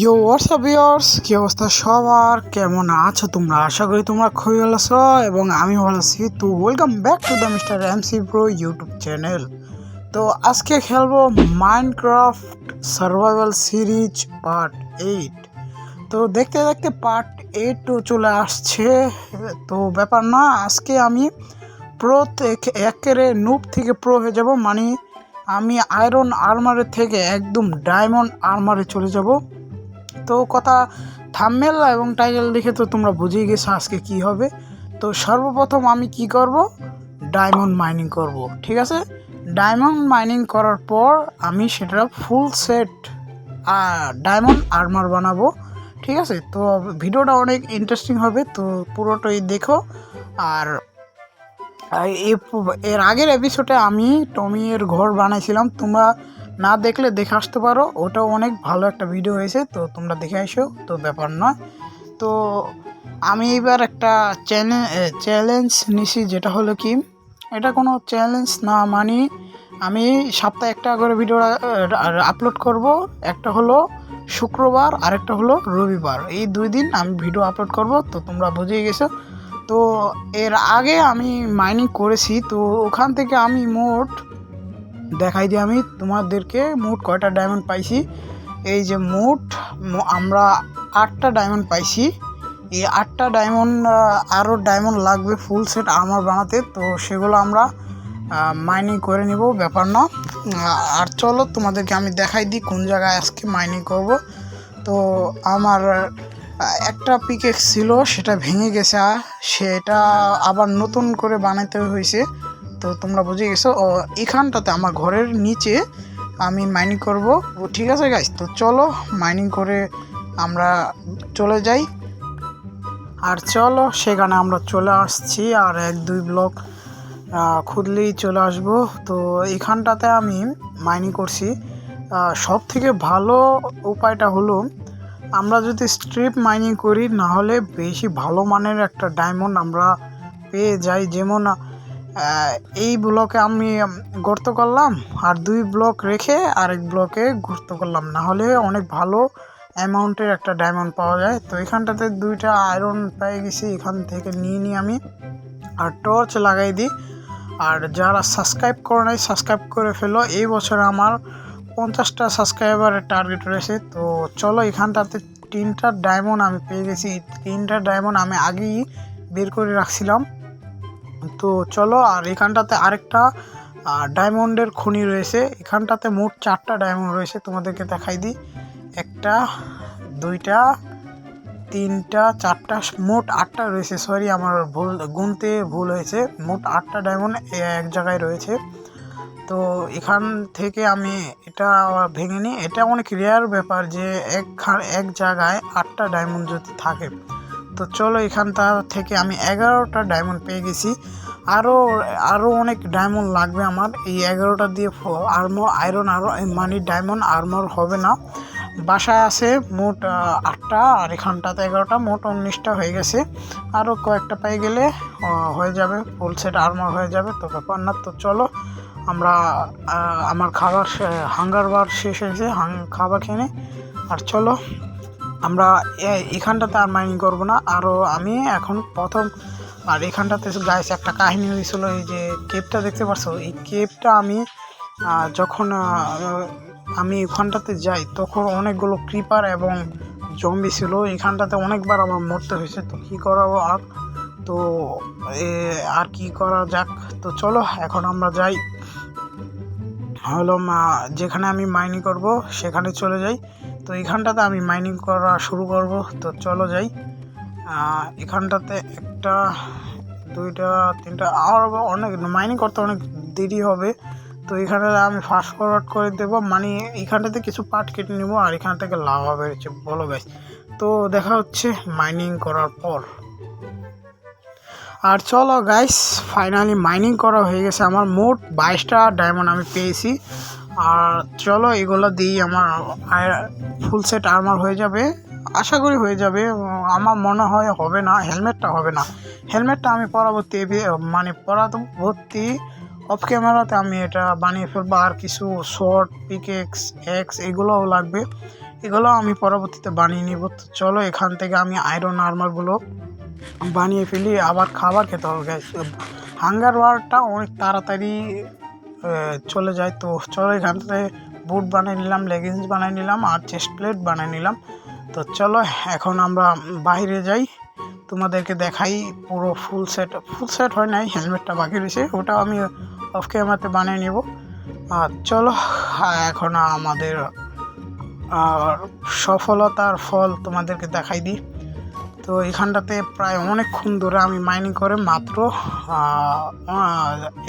ইয়ো WhatsApp years কি অবস্থা সবার? কেমন আছো তোমরা? আশা করি তোমরা খুবই ভালো আছো এবং আমি ভালো আছি। তো welcome back to the mister MC pro YouTube channel তো আজকে খেলব Minecraft survival series part eight তো দেখতে দেখতে পার্ট এইটও চলে আসছে। তো ব্যাপার না, আজকে আমি প্রো থেকে একেরে নুপ থেকে প্রো হয়ে যাব। মানে আমি আয়রন আর্মারের থেকে একদম ডায়মন্ড আর্মারে চলে যাব। তো কথা থামমেল এবং টাইটেল দেখে তো তোমরা বুঝেই গেছো আজকে কি হবে। তো সর্বপ্রথম আমি কি করব? ডায়মন্ড মাইনিং করব, ঠিক আছে? ডায়মন্ড মাইনিং করার পর আমি সেটা ফুল সেট ডায়মন্ড আর্মার বানাবো, ঠিক আছে? তো ভিডিওটা অনেক ইন্টারেস্টিং হবে, তো পুরোটাই দেখো। আর এর আগের এপিসোডে আমি টমি এর ঘর বানাইছিলাম, তোমরা না দেখলে দেখে আসতে পারো। ওটাও অনেক ভালো একটা ভিডিও হয়েছে, তো তোমরা দেখে আসো, তো ব্যাপার নয়। তো আমি এবার একটা চ্যালেঞ্জ চ্যালেঞ্জ নিছি, যেটা হলো কি, এটা কোনো চ্যালেঞ্জ না মানে আমি সপ্তাহে একটা করে ভিডিও আপলোড করব। একটা হলো শুক্রবার, আরেকটা হলো রবিবার। এই দুই দিন আমি ভিডিও আপলোড করব, তো তোমরা বুঝেই গেছো। তো এর আগে আমি মাইনিং করেছি, তো ওখান থেকে আমি মোট দেখাই দিই আমি। তোমাদেরকে মোট কয়টা ডায়মন্ড পাইছি? এই যে মোট আমরা আটটা ডায়মন্ড পাইছি। এই আটটা ডায়মন্ড আরও ডায়মন্ড লাগবে ফুল সেট আমার বানাতে। তো সেগুলো আমরা মাইনিং করে নিব, ব্যাপার না। আর চলো তোমাদেরকে আমি দেখাই দিই কোন জায়গায় আজকে মাইনিং করব। তো আমার একটা পিকেক্স ছিল, সেটা ভেঙে গেছে। সেটা আবার নতুন করে বানাতে হয়েছে। তো তোমরা বুঝে গেছো ও এখানটাতে আমার ঘরের নিচে আমি মাইনিং করব। ও ঠিক আছে গাইস তো চলো মাইনিং করে আমরা চলে যাই। আর চলো সেখানে আমরা চলে আসছি আর এক দুই ব্লক আহ, খুদলেই চলে আসব। তো এখানটাতে আমি মাইনিং করছি। সব থেকে ভালো উপায়টা হলো আমরা যদি স্ট্রিপ মাইনিং করি না হলে বেশি ভালো মানের একটা ডায়মন্ড আমরা পেয়ে যাই। যেমন এই ব্লকে আমি গর্ত করলাম আর দুই ব্লক রেখে আরেক ব্লকে গর্ত করলাম। না হলে অনেক ভালো অ্যামাউন্টের একটা ডায়মন্ড পাওয়া যায়। তো এখানটাতে দুইটা আয়রন পেয়ে গেছি, এখান থেকে নিয়ে নিই আমি। আর টর্চ লাগাই দিই। আর যারা সাবস্ক্রাইব করে নাই সাবস্ক্রাইব করে ফেলো। এই বছর আমার পঞ্চাশটা সাবস্ক্রাইবারের টার্গেট রয়েছে। তো চলো এখানটাতে তিনটা ডায়মন্ড আমি পেয়ে গেছি। তিনটা ডায়মন্ড আমি আগেই বের করে রাখছিলাম। তো চলো, আর এখানটাতে আরেকটা ডায়মন্ডের খনি রয়েছে। এখানটাতে মোট চারটা ডায়মন্ড রয়েছে, তোমাদেরকে দেখাই দিই। একটা, দুইটা, তিনটা, চারটা, মোট আটটা রয়েছে। সরি আমার ভুল, গুনতে ভুল হয়েছে। মোট আটটা ডায়মন্ড এক জায়গায় রয়েছে। তো এখান থেকে আমি এটা ভেঙে নিই। এটা অনেক রেয়ার ব্যাপার যে এক এক জায়গায় আটটা ডায়মন্ড যদি থাকে। তো চলো এখানটা থেকে আমি এগারোটা ডায়মন্ড পেয়ে গেছি। আরও আরও অনেক ডায়মন্ড লাগবে আমার। এই এগারোটা দিয়ে আর্মর আয়রন আরও মানে ডায়মন্ড আর্মর হবে না। বাসায় আছে মোট আটটা, আর এখানটাতে এগারোটা, মোট উনিশটা হয়ে গেছে। আরও কয়েকটা পেয়ে গেলে হয়ে যাবে। ফুল সেট আর্মার হয়ে যাবে, তো ব্যাপার না। তো চলো, আমরা আমার খাবার হাঙ্গার বার শেষ হয়েছে, হাং, খাবার খেয়ে আর চলো এখানটাতে আর মাইনিং করব না। আরও আমি এখন প্রথম, আর এখানটাতে গাইছে একটা কাহিনী হয়েছিল, এই যে কেপটা দেখতে পাচ্ছ এই কেপটা আমি যখন আমি ওখানটাতে যাই, তখন অনেকগুলো ক্রিপার এবং জম্বি ছিল। এখানটাতে অনেকবার আমার মরতে হয়েছে, তো কী করাবো আর? তো আর কি করা যাক? তো চলো, এখন আমরা যাই। হলো যেখানে আমি মাইনিং করব, সেখানে চলে যাই। তো এখানটাতে আমি মাইনিং করা শুরু করব। তো চলো যাই। এখানটাতে একটা, দুইটা, তিনটা, আর অনেক মাইনিং করতে অনেক দেরি হবে। তো এখানে আমি ফাস্ট ফরওয়ার্ড করে দেবো। মানে এখানটাতে কিছু পার্ট কেটে নেব আর এখান থেকে লাভ হবে বলো গাছ তো দেখা হচ্ছে মাইনিং করার পর। আর চলো গাইস ফাইনালি মাইনিং করা হয়ে গেছে আমার মোট বাইশটা ডায়মন্ড আমি পেয়েছি। আর চলো এগুলো দিয়েই আমার ফুল সেট আর্মার হয়ে যাবে। আশা করি হয়ে যাবে। আমার মনে হয় হবে না হেলমেটটা হবে না। হেলমেটটা আমি পরবর্তী মানে পরবর্তী অফ ক্যামেরাতে আমি এটা বানিয়ে ফেলব। আর কিছু শর্ট পিকেক্স এক্স এগুলোও লাগবে। এগুলো আমি পরবর্তীতে বানিয়ে নিব। চলো এখান থেকে আমি আয়রন আর্মারগুলো বানিয়ে ফেলি, আবার খাবার খেতে হবে। গ্যাস হাঙ্গার ওয়ারটা অনেক তাড়াতাড়ি চলে যায়। তো চলো এখান থেকে বুট বানিয়ে নিলাম লেগিংস বানিয়ে নিলাম, আর চেস্ট প্লেট বানিয়ে নিলাম। তো চলো, এখন আমরা বাইরে যাই। তোমাদেরকে দেখাই পুরো ফুল সেট ফুল সেট হয় নাই হেলমেটটা বাকি রয়েছে, ওটা আমি অফ ক্যামেরাতে বানিয়ে নেব। আর চলো, এখন আমাদের সফলতার ফল তোমাদেরকে দেখাই দিই। তো এখানটাতে প্রায় অনেকক্ষণ ধরে আমি মাইনিং করে মাত্র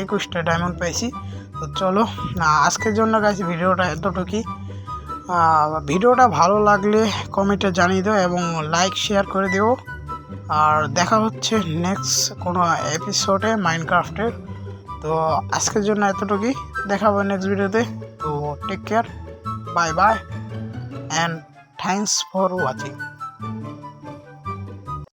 একুশটা ডায়মন্ড পেয়েছি তো চলো আজকের জন্য গাইছি ভিডিওটা এতটুকুই। ভিডিওটা ভালো লাগলে কমেন্টে জানিয়ে দাও এবং লাইক শেয়ার করে দিও। আর দেখা হচ্ছে নেক্সট কোনো এপিসোডে মাইনক্রাফটের তো আজকের জন্য এতটুকুই। দেখা হবে নেক্সট ভিডিওতে তো take care bye bye and thanks for watching